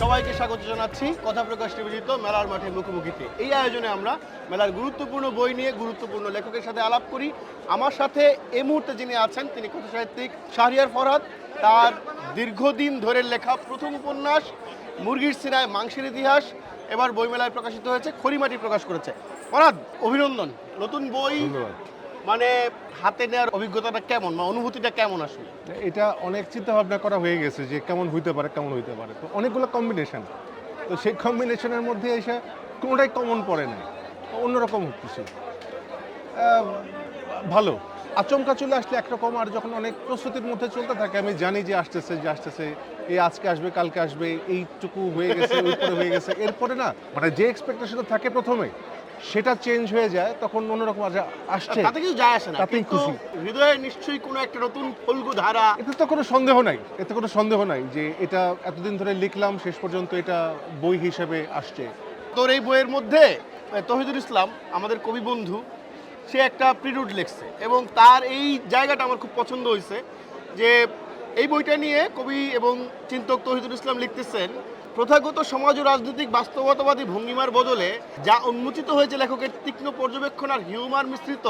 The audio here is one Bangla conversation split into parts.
সবাইকে স্বাগত জানাচ্ছি। কথা প্রকাশ নিবেদিত মেলার মাঠে মুখোমুখিতে। এই আয়োজনে আমরা মেলার গুরুত্বপূর্ণ বই নিয়ে গুরুত্বপূর্ণ লেখকের সাথে আলাপ করি। আমার সাথে এই মুহূর্তে যিনি আছেন, তিনি কথা সাহিত্যিক শাহরিয়ার ফরহাদ। তার দীর্ঘদিন ধরে লেখা প্রথম উপন্যাস মুরগির সিনায় মাংসের ইতিহাস এবার বইমেলায় প্রকাশিত হয়েছে খড়িমাটি প্রকাশ করেছে। ফরহাদ অভিনন্দন। নতুন বই মানে হাতে নেওয়ার অভিজ্ঞতাটা কেমন? বা অনুভূতিটা কেমন আসলে? এটা অনেক চিন্তা ভাবনা করা হয়ে গেছে যে কেমন হইতে পারে কেমন হইতে পারে। তো অনেকগুলো কম্বিনেশন তো সেই কম্বিনেশনের মধ্যে এসে কোনোটাই কমন পড়ে না অন্যরকম কিছু ভালো। আচমকা চলে আসলে একরকম। আর যখন অনেক প্রস্তুতির মধ্যে চলতে থাকে আমি জানি যে আসতেছে যে আসতেছে এই আজকে আসবে কালকে আসবে এইটুকু হয়ে গেছে ওইপরে হয়ে গেছে। এরপরে না মানে যে এক্সপেকটেশনটা থাকে প্রথমে সেটা চেঞ্জ হয়ে যায় তখন অন্যরকম আসছে। তাতে কিছু যায় আসে না তাতেই কিন্তু খুশি। হৃদয়ে নিশ্চয়ই কোনো একটা নতুন ফলগু ধারা। এতে তো কোনো সন্দেহ নাই এতে কোনো সন্দেহ নাই যে এটা এতদিন ধরে লিখলাম শেষ পর্যন্ত এটা বই হিসেবে আসছে। তোর এই বইয়ের মধ্যে তহিদুল ইসলাম আমাদের কবি বন্ধু সে একটা প্রিরুড লিখছে এবং তার এই জায়গাটা আমার খুব পছন্দ হয়েছে যে এই বইটা নিয়ে কবি এবং চিন্তক তহিদুল ইসলাম লিখতেছেন প্রথাগত সমাজ ও রাজনৈতিক বাস্তবতাবাদী ভঙ্গিমার বদলে যা উন্মোচিত হয়েছে লেখকের তীক্ষ্ণ পর্যবেক্ষণ আর হিউমার মিশ্রিত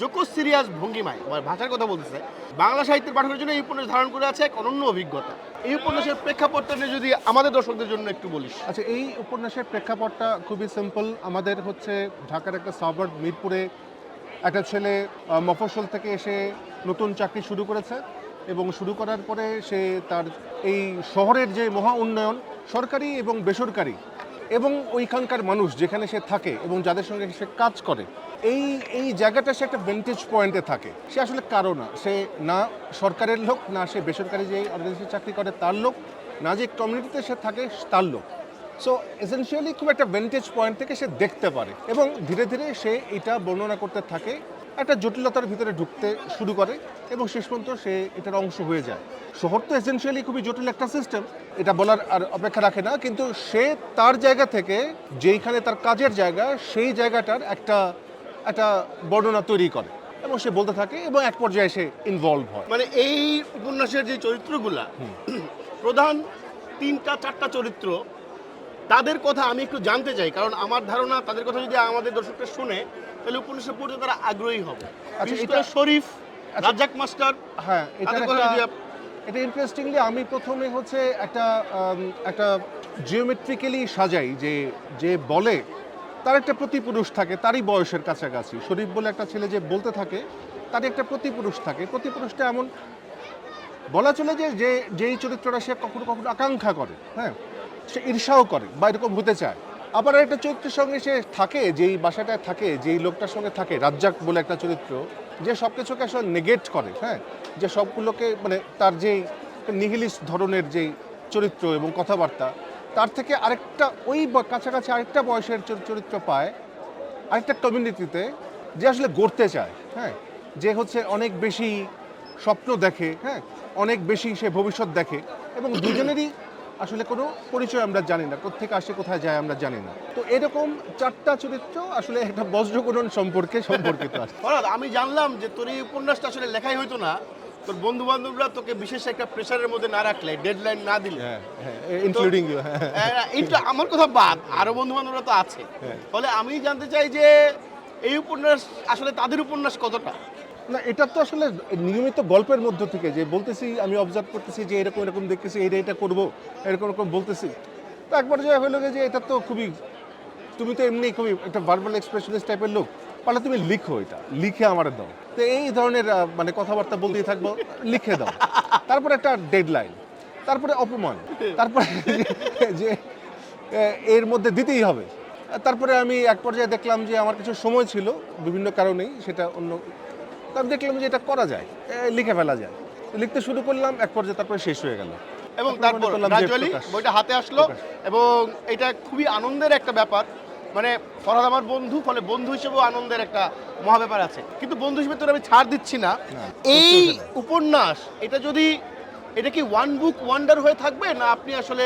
জোকো সিরিয়াস ভঙ্গিমায় ভাষার কথা বলতেছে বাংলা সাহিত্যের পাঠকের জন্য এই উপন্যাস ধারণ করে আছে এক অনন্য অভিজ্ঞতা। এই উপন্যাসের প্রেক্ষাপটটা নিয়ে যদি আমাদের দর্শকদের জন্য একটু বলিস। আচ্ছা এই উপন্যাসের প্রেক্ষাপটটা খুবই সিম্পল আমাদের হচ্ছে ঢাকার একটা সাবার্ড মিরপুরে একটা ছেলে আহ, মফস্বল থেকে এসে নতুন চাকরি শুরু করেছে। এবং শুরু করার পরে সে তার এই শহরের যে মহা উন্নয়ন, সরকারি এবং বেসরকারি এবং ওইখানকার মানুষ যেখানে সে থাকে এবং যাদের সঙ্গে সে কাজ করে, এই এই জায়গাটা সে একটা ভেন্টেজ পয়েন্টে থাকে। সে আসলে কারও না। সে না সরকারের লোক, না সে বেসরকারি যে অর্গানাইজেশন চাকরি করে তার লোক, না যে কমিউনিটিতে সে থাকে তার লোক। সো এসেনশিয়ালি খুব একটা ভেন্টেজ পয়েন্ট থেকে সে দেখতে পারে এবং ধীরে ধীরে সে এটা বর্ণনা করতে থাকে একটা জটিলতার ভিতরে ঢুকতে শুরু করে এবং শেষ পর্যন্ত সে এটার অংশ হয়ে যায়। শহর তো এসেনশিয়ালি খুবই জটিল একটা সিস্টেম এটা বলার আর অপেক্ষা রাখে না, কিন্তু সে তার জায়গা থেকে, যেইখানে তার কাজের জায়গা, সেই জায়গাটার একটা একটা বর্ণনা তৈরি করে এবং সে বলতে থাকে এবং এক পর্যায়ে সে ইনভলভ হয়। মানে এই উপন্যাসের যে চরিত্রগুলা, প্রধান তিনটা, চারটা চরিত্র, তাদের কথা আমি একটু জানতে চাই, কারণ আমার ধারণা, তাদের কথা যদি আমাদের দর্শকরা শুনে তাহলে উপন্যাসের পড়তে তারা আগ্রহী হবে। বিশেষ এটা- করে শরীফ আচ্ছা। রাজ্জাক মাস্টার হ্যাঁ এটা এটা ইন্টারেস্টিংলি আমি প্রথমে হচ্ছে একটা একটা জিওমেট্রিক্যালি সাজাই যে যে বলে তার একটা প্রতিপুরুষ থাকে তারই বয়সের কাছাকাছি। শরীফ বলে একটা ছেলে যে বলতে থাকে তার একটা প্রতিপুরুষ থাকে। প্রতিপুরুষটা এমন বলা চলে যে যে যেই চরিত্রটা সে কখনো কখনো আকাঙ্ক্ষা করে হ্যাঁ সে ঈর্ষাও করে বা এরকম হতে চায়। আবার একটা চরিত্রের সঙ্গে সে থাকে, যেই বাসাটায় থাকে, যেই লোকটার সঙ্গে থাকে, রাজ্জাক বলে একটা চরিত্র, যে সব কিছুকে আসলে নেগেট করে হ্যাঁ? যে সবগুলোকে মানে তার যেই নিহিলিস্ট ধরনের যেই চরিত্র এবং কথাবার্তা, তার থেকে আরেকটা ওই কাছাকাছি আরেকটা বয়সের চরিত্র পায় আরেকটা কমিউনিটিতে যে আসলে গড়তে চায় হ্যাঁ? যে হচ্ছে অনেক বেশি স্বপ্ন দেখে হ্যাঁ? অনেক বেশি সে ভবিষ্যৎ দেখে এবং দুজনেরই আসলে কোনো পরিচয় আমরা জানি না কোথেকে আসে কোথায় যায় আমরা জানি না। তো এরকম চারটা চরিত্র আসলে একটা বজ্রগুণন সম্পর্কে সম্পর্কিত আছে। আমি জানলাম যে তোর এই উপন্যাসটা আসলে লেখাই হইতো না তোর বন্ধু বান্ধবরা তোকে বিশেষ একটা প্রেশারের মধ্যে না রাখলে ডেডলাইন না দিলে। হ্যাঁ হ্যাঁ ইনক্লুডিং ইউ হ্যাঁ। হ্যাঁ, এইটা আমার কথা বাদ আরও বন্ধু বান্ধবরা তো আছে। ফলে আমি জানতে চাই যে এই উপন্যাস আসলে তাদের উপন্যাস কতটা? না, এটা তো আসলে নিয়মিত গল্পের মধ্য থেকে যে বলতেছি, আমি অবজার্ভ করতেছি যে এরকম এরকম দেখতেছি এটা এটা করব, এরকম এরকম বলতেছি। তো একবার যা হলো যে এটা তো খুবই, তুমি তো এমনি খুবই একটা ভার্বাল এক্সপ্রেশনিস্ট টাইপের লোক, পারলে তুমি লিখো এটা, লিখে আমার দাও। তো এই ধরনের মানে কথাবার্তা বলতেই থাকব, লিখে দাও। তারপরে একটা ডেডলাইন তারপরে অপমান, তারপরে যে এর মধ্যে দিতেই হবে। তারপরে আমি এক পর্যায়ে দেখলাম যে আমার কিছু সময় ছিল বিভিন্ন কারণেই, সেটা অন্য তো আমি দেখলাম যে এটা করা যায় লিখে ফেলা যায়। লিখতে শুরু করলাম এক পর্যায়ে তারপরে শেষ হয়ে গেল। এবং তারপর গ্রাজুয়ালি বইটা হাতে আসলো এবং এটা খুবই আনন্দের একটা ব্যাপার। মানে ফরহাদ আমার বন্ধু ফলে বন্ধু হিসেবেও আনন্দের একটা মহা ব্যাপার আছে। কিন্তু বন্ধু হিসেবে তোর আমি ছাড় দিচ্ছি না। এই উপন্যাস এটা যদি এটা কি ওয়ান বুক ওয়ান্ডার হয়ে থাকবে না আপনি আসলে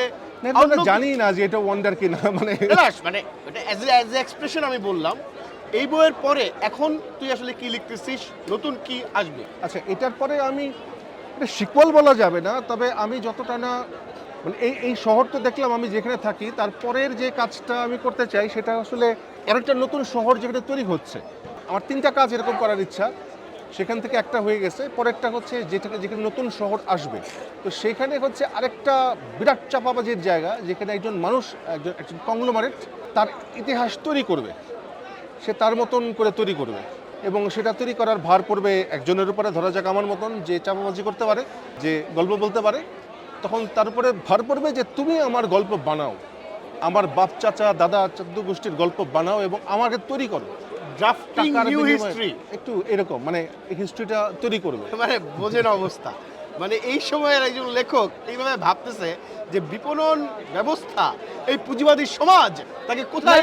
জানি না যে এটা ওয়ান্ডার কিনা মানে না, মানে এটা অ্যাজ অ্যাজ এক্সপ্রেশন আমি বললাম এই বইয়ের পরে এখন তুই আসলে কি লিখতেছিস? নতুন কি আসবে? আচ্ছা এটার পরে আমি সিকুয়াল বলা যাবে না, তবে আমি যতটা না মানে এই এই শহর তো দেখলাম আমি যেখানে থাকি তারপরের যে কাজটা আমি করতে চাই সেটা আসলে আরেকটা নতুন শহর যেখানে তৈরি হচ্ছে। আমার তিনটা কাজ এরকম করার ইচ্ছা। সেখান থেকে একটা হয়ে গেছে, পরেরটা হচ্ছে যেটা যেখানে নতুন শহর আসবে। তো সেখানে হচ্ছে আরেকটা বিরাট চাপাবাজির জায়গা, যেখানে একজন মানুষ, একজন একজন কংলোমারেট তার ইতিহাস তৈরি করবে। সে তার মতন করে তৈরি করবে এবং সেটা তৈরি করার ভার পড়বে একজনের উপরে ধরা যাক আমার মতন যে চাপাবাজি করতে পারে যে গল্প বলতে পারে তখন তার উপরে ভার পড়বে যে তুমি আমার গল্প বানাও আমার বাপ চাচা দাদা চোদ্দ গোষ্ঠীর গল্প বানাও এবং আমাকে তৈরি করো। ড্রাফটিং নিউ হিস্ট্রি একটু এরকম মানে হিস্ট্রিটা তৈরি করবে। মানে বোঝেন অবস্থা। মানে এই সময়ের একজন লেখক এইভাবে ভাবতেছে যে বিপণন ব্যবস্থা এই পুঁজিবাদী সমাজ তাকে কোথায়?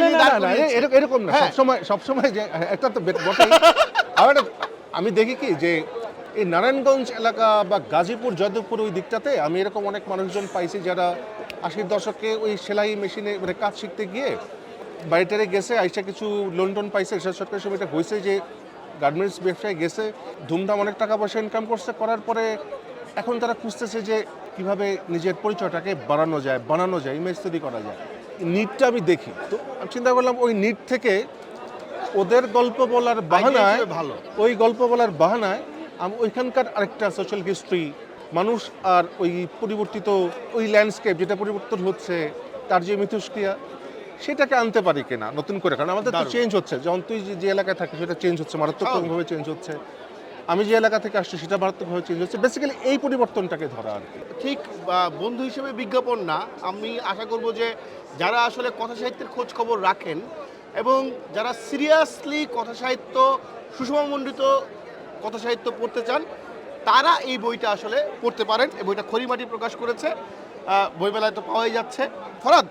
এরকম- না হ্যাঁ। সবসময় সবসময় যে হ্যাঁ, একটা তো বে- বটেই আবার আমি দেখি কি যে এই নারায়ণগঞ্জ এলাকা বা গাজীপুর যাদবপুর ওই দিকটাতে আমি এরকম অনেক মানুষজন পাইছি যারা আশির দশকে ওই সেলাই মেশিনে মানে কাজ শিখতে গিয়ে বাড়িটারে গেছে আইসা কিছু লোন টোন পাইছে এরশাদ সরকারের সময় এটা হয়েছে যে গার্মেন্টস ব্যবসায় গেছে ধুমধাম অনেক টাকা পয়সা ইনকাম করছে করার পরে এখন তারা খুঁজতেছে যে কীভাবে নিজের পরিচয়টাকে বাড়ানো যায় বানানো যায় ইমেজ তৈরি করা যায়। নিটটা আমি দেখি। তো আমি চিন্তা করলাম ওই নিট থেকে ওদের গল্প বলার বাহানায় ভালো। ওই গল্প বলার বাহানায় আমি ওইখানকার আরেকটা সোশ্যাল হিস্ট্রি মানুষ আর ওই পরিবর্তিত ওই ল্যান্ডস্কেপ যেটা পরিবর্তন হচ্ছে তার যে মিথস্ক্রিয়া সেটাকে আনতে পারি কিনা নতুন করে। কারণ আমাদের তো চেঞ্জ হচ্ছে। যেমন তুই যে- যে এলাকায় থাকিস সেটা চেঞ্জ হচ্ছে মারাত্মকভাবে চেঞ্জ হচ্ছে। আমি যে এলাকা থেকে আসছি সেটা মারাত্মকভাবে চেঞ্জ হচ্ছে। বেসিক্যালি এই পরিবর্তনটাকে ধরা আর কি। ঠিক বন্ধু হিসেবে বিজ্ঞাপন না। আমি আশা করব যে যারা আসলে কথা সাহিত্যের খোঁজ খবর রাখেন এবং যারা সিরিয়াসলি কথা সাহিত্য, সুষমামণ্ডিত কথা সাহিত্য পড়তে চান, তারা এই বইটা আসলে পড়তে পারেন। এই বইটা খড়িমাটি প্রকাশ করেছে। বইমেলায় তো পাওয়াই যাচ্ছে। ফরাদ,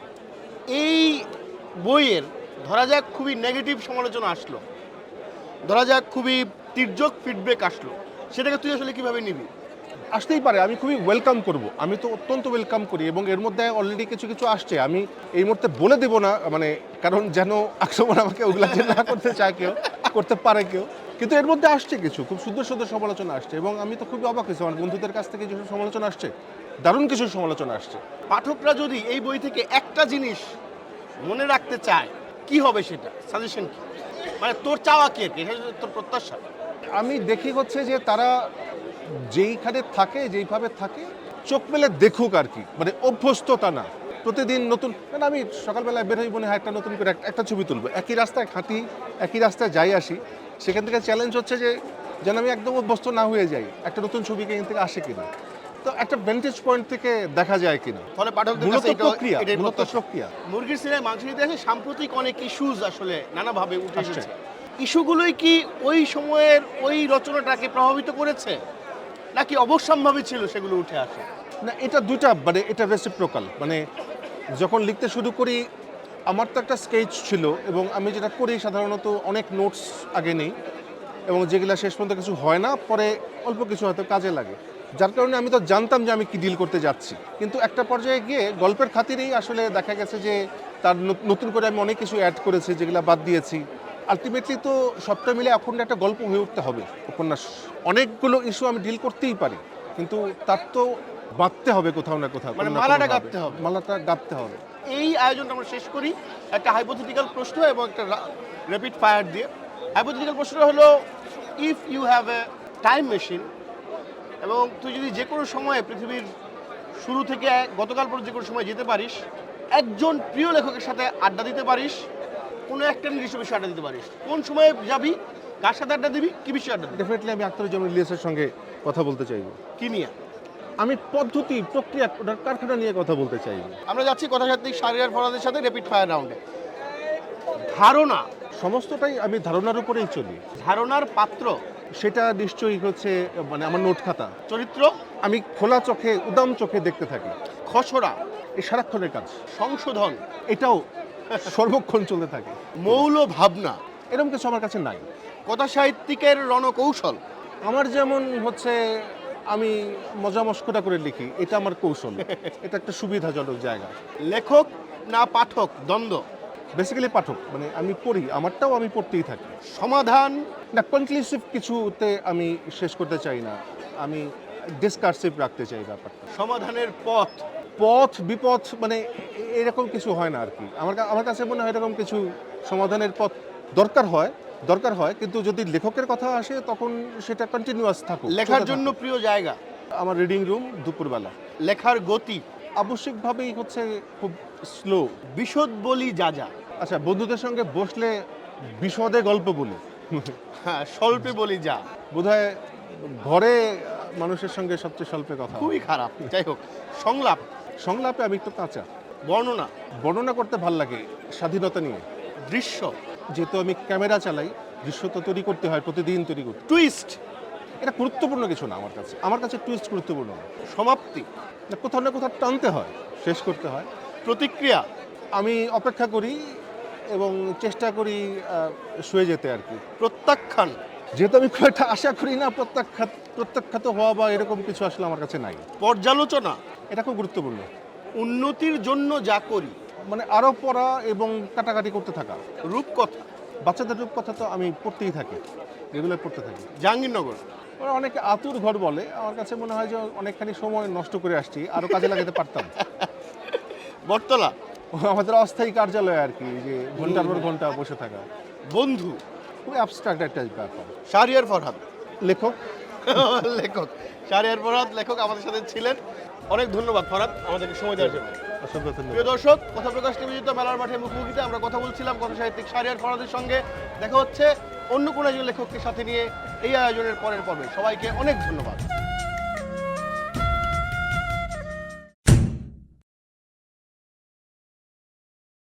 এই বইয়ের ধরা যাক খুবই নেগেটিভ সমালোচনা আসলো। ধরা যাক খুবই তির্যক ফিডব্যাক আসলো। সেটাকে তুই আসলে কীভাবে নিবি? আসতেই পারে আমি খুবই ওয়েলকাম করব। আমি তো অত্যন্ত ওয়েলকাম করি এবং এর মধ্যে অলরেডি কিছু কিছু আসছে। আমি এই মুহূর্তে বলে দেব না মানে কারণ যেন আক্রমণ আমাকে ওগুলা যে না করতে চায় কেউ করতে পারে কেউ। কিন্তু এর মধ্যে আসছে কিছু খুব সুন্দর সুন্দর সমালোচনা আসছে এবং আমি তো খুবই অবাক হয়েছি। আমার বন্ধুদের কাছ থেকে কিছু সমালোচনা আসছে দারুণ কিছু সমালোচনা আসছে। পাঠকরা যদি এই বই থেকে একটা জিনিস মনে রাখতে চায় কি হবে সেটা? সাজেশন কি? মানে তোর চাওয়া কে কি? তোর প্রত্যাশা। আমি দেখি হচ্ছে যে তারা যেইখানে থাকে যেইভাবে থাকে চোখ মেলে দেখুক আর কি। মানে অভ্যস্ততা না। প্রতিদিন নতুন মানে আমি সকালবেলায় বের হই মনে হয় একটা নতুন করে একটা- ছবি তুলবো। একই রাস্তায় হাঁটি একই রাস্তায় যাই আসি সেখান থেকে চ্যালেঞ্জ হচ্ছে যে যেন আমি একদম অভ্যস্ত না হয়ে যাই একটা নতুন ছবি এখান থেকে আসে কিনা। তো একটা ভেন্টেজ পয়েন্ট থেকে দেখা যায় কিনা। ফলে পাঠকদের মূলত কাছে এটা- প্রক্রিয়া মূলত প্রক্রিয়া। মুরগির সিনেমায় মাংস ইতিহাসে সাম্প্রতিক অনেক ইস্যুজ আসলে নানাভাবে উঠে আসছে। এসেছে। ইস্যুগুলোই কি ওই সময়ের ওই রচনাটাকে প্রভাবিত করেছে? নাকি অবশ্যম্ভাবী ছিল সেগুলো উঠে আসে? না, এটা দুইটা মানে এটা রেসিপ্রোকাল মানে যখন লিখতে শুরু করি, আমার তো একটা স্কেচ ছিল এবং আমি যেটা করি সাধারণত অনেক নোটস আগে নেই এবং যেগুলো শেষ পর্যন্ত কিছু হয় না, পরে অল্প কিছু হয়তো কাজে লাগে। যার কারণে আমি তো জানতাম যে আমি কি ডিল করতে যাচ্ছি। কিন্তু একটা পর্যায়ে গিয়ে গল্পের খাতিরেই আসলে দেখা গেছে যে তার নতুন করে আমি অনেক কিছু অ্যাড করেছি, যেগুলো বাদ দিয়েছি। আলটিমেটলি তো সবটা মিলে এখন একটা গল্প হয়ে উঠতে হবে উপন্যাস অনেকগুলো ইস্যু আমি ডিল করতেই পারি কিন্তু তার তো বাঁধতে হবে কোথাও না কোথাও মানে মালাটা। গাঁথতে হবে। মালাটা গাঁথতে হবে এই আয়োজনটা আমরা শেষ করি একটা হাইপোথেটিক্যাল প্রশ্ন এবং একটা র্যাপিড ফায়ার দিয়ে হাইপোথেটিক্যাল প্রশ্নটা হলো if you have a time machine এবং তুই যদি যে কোনো সময়ে পৃথিবীর শুরু থেকে গতকাল পর্যন্ত যে কোনো সময় যেতে পারিস একজন প্রিয় লেখকের সাথে আড্ডা দিতে পারিস কোনো একটা নির্দিষ্ট বিষয়ে আড্ডা দিতে পারিস। কোন সময়ে যাবি কার সাথে আড্ডা দিবি কি বিষয়ে আড্ডা দিবি? ডেফিনেটলি আমি আখতারুজ্জামান ইলিয়াসের সঙ্গে কথা বলতে চাইব। কি নিয়ে? আমি পদ্ধতি প্রক্রিয়া ওটার কারখানা নিয়ে কথা বলতে চাইব। আমরা যাচ্ছি কথাসাহিত্যিক শারিয়ার ফরাদের সাথে র্যাপিড ফায়ার রাউন্ডে ধারণা। সমস্তটাই আমি ধারণার উপরেই চলি। ধারণার পাত্র। সেটা নিশ্চয়ই হচ্ছে মানে আমার নোট খাতা। চরিত্র। আমি খোলা চোখে উদাম চোখে দেখতে থাকি। খসড়া। এই সারাক্ষণের কাজ। সংশোধন। এটাও সর্বক্ষণ চলতে থাকে। মৌল ভাবনা। এরকম কিছু আমার কাছে নাই। কথা সাহিত্যিকের রণকৌশল। আমার যেমন হচ্ছে আমি মজা মস্করা করে লিখি এটা আমার কৌশল। এটা একটা সুবিধাজনক জায়গা। লেখক না পাঠক দ্বন্দ্ব? বেসিক্যালি পাঠক মানে আমি পড়ি আমারটাও আমি পড়তেই থাকি। সমাধান? না কনক্লুসিভ কিছুতে আমি শেষ করতে চাই না। আমি ডিসকার্সিভ রাখতে চাই ব্যাপারটা। সমাধানের পথ। পথ বিপথ মানে এরকম কিছু হয় না আর কি আমার আমার কাছে মনে হয় এরকম কিছু সমাধানের পথ দরকার হয় দরকার হয় কিন্তু যদি লেখকের কথা আসে তখন সেটা কন্টিনিউয়াস থাকুক লেখার জন্য প্রিয় জায়গা? আমার রিডিং রুম দুপুরবেলা। লেখার গতি? আবশ্যিকভাবেই হচ্ছে খুব স্লো বিশদ বলি যা যা। আচ্ছা বন্ধুদের সঙ্গে বসলে বিশদে গল্প বলি। হ্যাঁ স্বল্পে বলি যা। বোধহয় ঘরে মানুষের সঙ্গে সবচেয়ে স্বল্পে কথা। খুবই খারাপ যাই হোক সংলাপ। সংলাপে আমি একটু কাঁচা। বর্ণনা। বর্ণনা করতে ভালো লাগে স্বাধীনতা নিয়ে। দৃশ্য। যেহেতু আমি ক্যামেরা চালাই দৃশ্য তো তৈরি করতে হয় প্রতিদিন তৈরি করতে টুইস্ট। এটা গুরুত্বপূর্ণ কিছু না আমার কাছে। আমার কাছে টুইস্ট গুরুত্বপূর্ণ। সমাপ্তি। না, কোথাও না কোথাও টানতে হয় শেষ করতে হয়। প্রতিক্রিয়া। আমি অপেক্ষা করি এবং চেষ্টা করি শুয়ে যেতে আর কি। প্রত্যাখ্যান। যেহেতু আমি খুব একটা আশা করি না প্রত্যাখ্যাত প্রত্যাখ্যাত হওয়া বা এরকম কিছু আসলে আমার কাছে নাই। পর্যালোচনা। এটা খুব গুরুত্বপূর্ণ। উন্নতির জন্য যা করি মানে আরও পড়া এবং কাটাকাটি করতে থাকা রূপকথা বাচ্চাদের রূপকথা তো আমি পড়তেই থাকি রেগুলার পড়তে থাকি। জাহাঙ্গীরনগর ওরা অনেকে আতুর ঘর বলে আমার কাছে মনে হয় যে অনেকখানি সময় নষ্ট করে আসছি আরও কাজে লাগাতে পারতাম। বটতলা। আমাদের অস্থায়ী কার্যালয় আর কি যে ঘণ্টার পর ঘণ্টা বসে থাকা। বন্ধু। খুব অ্যাবস্ট্রাক্ট একটা ব্যাপার। শাহরিয়ার ফরহাদ। লেখক। লেখক। শাহরিয়ার ফরহাদ লেখক আমাদের সাথে ছিলেন। অনেক ধন্যবাদ ফরাদ আমাদেরকে সময় দেওয়ার জন্য। অসংখ্য ধন্যবাদ। প্রিয় দর্শক কথা প্রকাশ নিবেদিত মেলার মাঠে মুখোমুখিতে আমরা কথা বলছিলাম কথা সাহিত্যিক সারিয়ার ফরাদের সঙ্গে। দেখা হচ্ছে অন্য কোনো একজন লেখককে সাথে নিয়ে এই আয়োজনের পরের পর্বে। সবাইকে অনেক ধন্যবাদ।